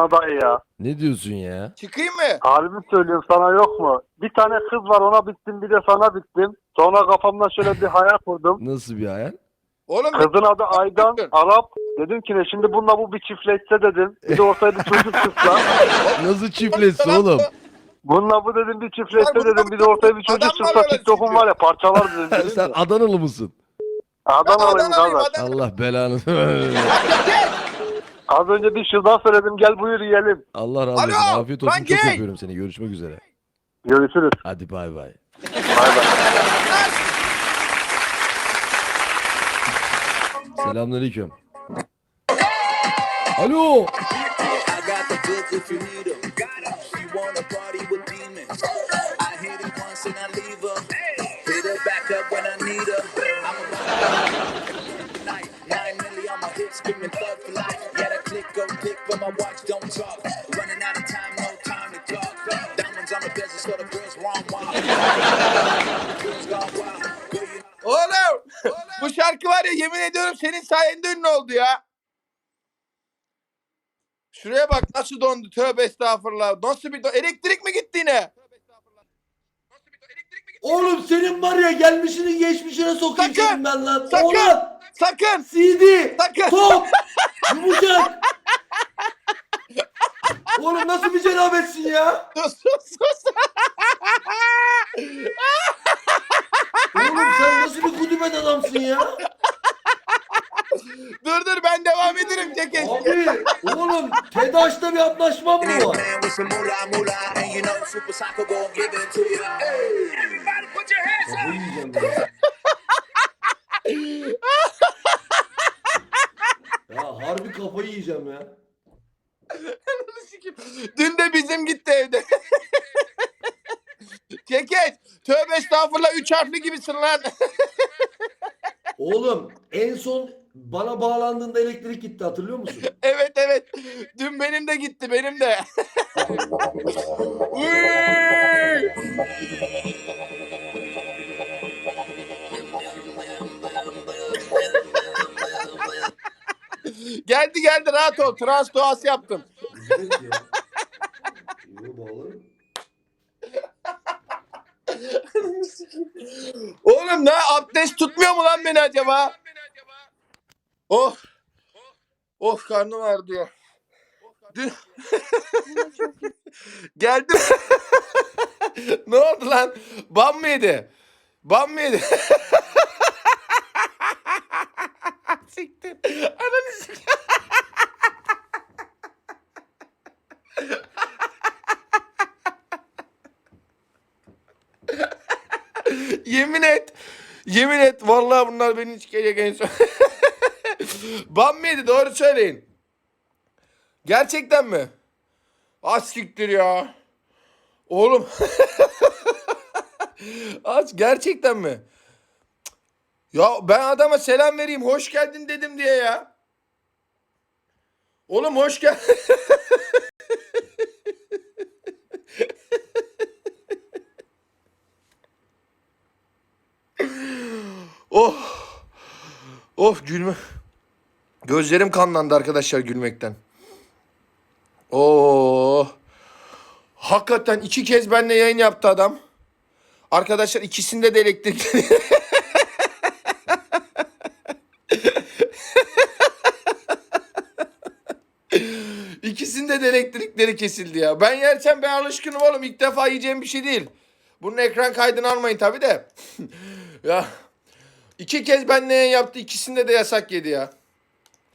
sana dayı ya. Ne diyorsun ya? Çıkayım mı? Harbi söylüyorum sana yok mu? Bir tane kız var ona bittim bir de sana bittim. Sonra kafamda şöyle bir hayal kurdum. Nasıl bir hayal? Oğlum Kızın adı Aydan Arap. Dedim ki ne şimdi bununla bu bir çiftleşse dedim. Bir de ortaya bir çocuk çıksa. Nasıl çiftleşsin oğlum? Bununla bu dedim bir çiftleşse dedim. Bir de ortaya bir çocuk çıksa öyle çıkıyor. var ya parçalar dedim. Sen? Adanalı mısın? Adanalıyım Adanalıyım, kardeş. Adanalıyım. Allah belanı. Az önce bir şırdan söyledim gel buyur yiyelim. Allah razı olsun. Alo, Afiyet olsun. ben Çok gay. öpüyorum seni. Görüşmek üzere. Görüşürüz. Hadi bay bay. Bay bay. Selamünaleyküm. Alo. I got the goods if you need 'em. She wanna party with demons. I hit it once and I leave her. Hit her back up when I need her. I'm about to tonight. Nine milli on my hip, screaming thug for life. My watch don't talk. Running out of time, no time to talk. Diamonds on the bezel, so the girls wrong wild. Girls gone wild. Girl, you Oğlum bu şarkı var ya yemin ediyorum senin sayende ünlü oldu ya. Şuraya bak nasıl dondu tövbe estağfurullah. Nasıl bir don- elektrik mi gitti yine? Oğlum senin var ya gelmişini geçmişine sokayım Sakın! senin ben lan. Sakın! Oğlum Sakın CD sakın. top yumuşak. Oğlum nasıl bir cenabetsin ya? sus sus sus. Oğlum sen nasıl bir kudümen adamsın ya? dur dur ben devam ederim ceket. Abi oğlum TEDAŞ'ta bir anlaşma mı var? Kafayı yiyeceğim ben. Ya harbi kafayı yiyeceğim ya. Dün de bizim gitti evde. Ceket. Tövbe estağfurullah üç harfli gibisin lan. Oğlum en son bana bağlandığında elektrik gitti hatırlıyor musun? evet evet. Dün benim de gitti benim de. Geldi geldi rahat ol. Trans doğası yaptım. Evet ya. Yo, bağlarım. Oğlum ne abdest tutmuyor mu lan beni acaba? Oh. Of karnım ağrıyor. Dün... Geldim. ne oldu lan? Bam mı yedi? Bam mı yedi? Siktir. Ananı sik- Yemin et. Yemin et. Vallahi bunlar beni hiç gelecek en son. Bam mı yedi? Doğru söyleyin. Gerçekten mi? Az siktir ya. Oğlum. Aç gerçekten mi? Ya ben adama selam vereyim hoş geldin dedim diye ya. Oğlum hoş gel. oh. Of gülme. Gözlerim kanlandı arkadaşlar gülmekten. Oo. Hakikaten iki kez benimle yayın yaptı adam. Arkadaşlar ikisinde de elektrik. İkisinde de elektrikleri kesildi ya. Ben yerken ben alışkınım oğlum. İlk defa yiyeceğim bir şey değil. Bunun ekran kaydını almayın tabi de. ya iki kez benimle yayın yaptı. İkisinde de yasak yedi ya.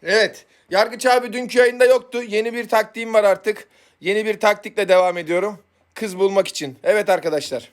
Evet. Yargıç abi dünkü yayında yoktu. Yeni bir taktiğim var artık. Yeni bir taktikle devam ediyorum. Kız bulmak için. Evet arkadaşlar.